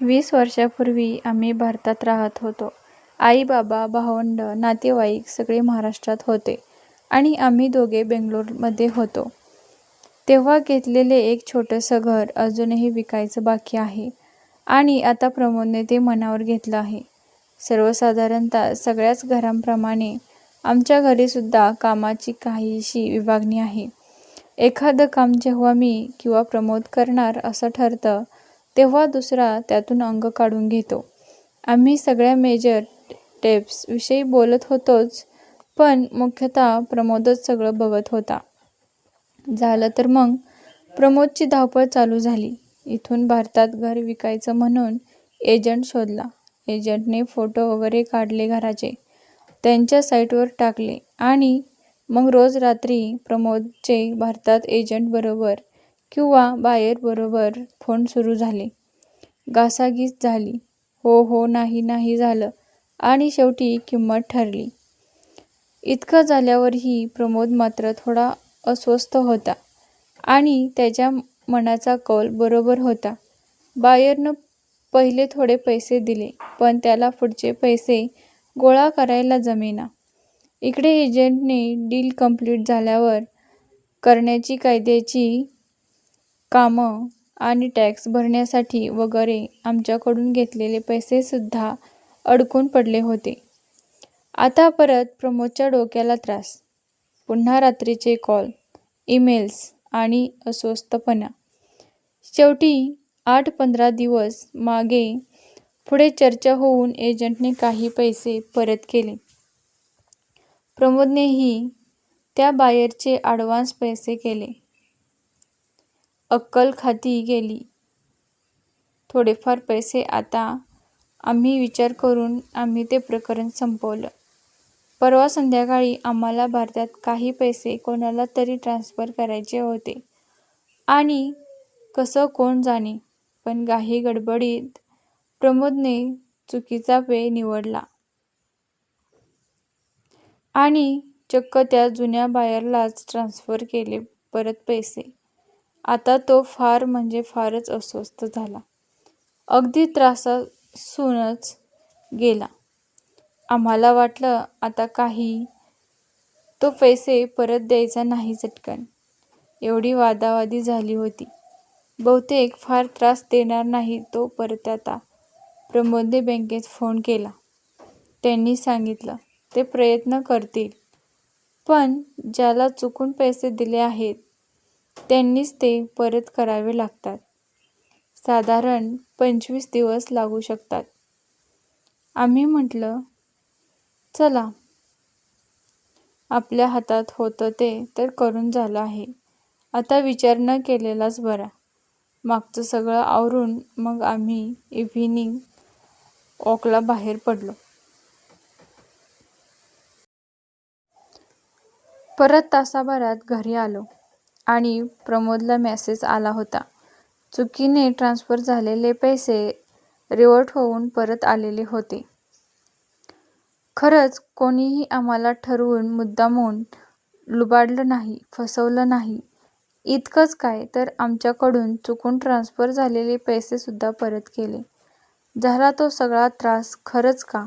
वीस वर्षापूर्वी आम्ही भारतात राहत होतो. आई-बाबा, भावंड नातेवाईक सगळे महाराष्ट्रात होते आणि आम्ही दोघे बेंगलोरमध्ये होतो. तेव्हा घेतलेले एक छोटंसं घर अजूनही विकायचं बाकी आहे आणि आता प्रमोदने ते मनावर घेतलं आहे. सर्वसाधारणतः सगळ्याच घरांप्रमाणे आमच्या घरीसुद्धा कामाची काहीशी विभागणी आहे. एखादं काम जेव्हा मी किंवा प्रमोद करणार असं ठरतं, तेव्हा दुसरा त्यातून अंग काढून घेतो. आम्ही सगळ्या मेजर टेप्सविषयी बोलत होतोच, पण मुख्यतः प्रमोदच सगळं बघत होता. झालं तर मग प्रमोदची धावपळ चालू झाली. इथून भारतात घर विकायचं म्हणून एजंट शोधला. एजंटने फोटो वगैरे काढले घराचे, त्यांच्या साईटवर टाकले आणि मग रोज रात्री प्रमोदचे भारतात एजंटबरोबर किंवा बायरबरोबर फोन सुरू झाले. घासाघिस झाली. हो हो नाही नाही झालं आणि शेवटी किंमत ठरली. इतकं झाल्यावरही प्रमोद मात्र थोडा अस्वस्थ होता आणि त्याच्या मनाचा कौल बरोबर होता. बायरनं पहिले थोडे पैसे दिले, पण त्याला पुढचे पैसे गोळा करायला जमेना. इकडे एजंटने डील कंप्लीट झाल्यावर करण्याची कायद्याची कामं आणि टॅक्स भरण्यासाठी वगैरे आमच्याकडून घेतलेले पैसेसुद्धा अडकून पडले होते. आता परत प्रमोदच्या डोक्याला त्रास. पुन्हा रात्रीचे कॉल, ईमेल्स आणि अस्वस्थपणा. शेवटी आठ-पंधरा दिवस मागे पुढे चर्चा होऊन एजंटने काही पैसे परत केले. प्रमोदनेही त्या बायरचे ॲडव्हान्स पैसे केले. अक्कल खाती गेली. थोडेफार पैसे आता आम्ही विचार करून आम्ही ते प्रकरण संपवलं. परवा संध्याकाळी आम्हाला भारतात काही पैसे कोणाला तरी ट्रान्सफर करायचे होते आणि कसं कोण जाणे, पण काही गडबडीत प्रमोदने चुकीचा वेळ निवडला. आणि चक्क त्या जुन्या बायरलाच ट्रान्सफर केले परत पैसे. आता तो फार म्हणजे फारच अस्वस्थ झाला. अगदी त्रासासूनच गेला. आम्हाला वाटलं आता काही तो पैसे परत द्यायचा नाही चटकन. एवढी वादावादी झाली होती. बहुतेक फार त्रास देणार नाही तो परत आता. प्रमोदने बँकेत फोन केला. त्यांनी सांगितलं, ते प्रयत्न करतील, पण ज्याला चुकून पैसे दिले आहेत, त्यांनीच ते परत करावे लागतात. साधारण पंचवीस दिवस लागू शकतात. आम्ही म्हटलं, चला. आपल्या हातात होतं ते तर करून झालं आहे. आता विचार न केलेलाच बरा. मागचं सगळं आवरून मग आम्ही इव्हिनिंग वॉकला बाहेर पडलो. परत तासाभरात घरी आलो आणि प्रमोदला मेसेज आला होता. चुकीने ट्रान्सफर झालेले पैसे रिव्हर्ट होऊन परत आलेले होते. खरंच कोणीही आम्हाला ठरवून मुद्दामहून लुबाडलं नाही, फसवलं नाही. इतकंच काय, तर आमच्याकडून चुकून ट्रान्सफर झालेले पैसेसुद्धा परत केले. झाला तो सगळा त्रास खरंच का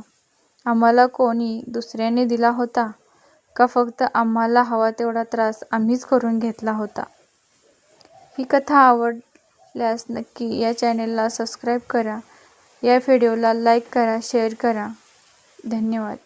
आम्हाला कोणी दुसऱ्याने दिला होता, का फक्त आम्हाला हवा तेवढा त्रास आम्हीच करून घेतला होता? ही कथा आवडल्यास नक्की या चॅनेलला सबस्क्राईब करा. या व्हिडिओला लाईक करा, शेअर करा. धन्यवाद.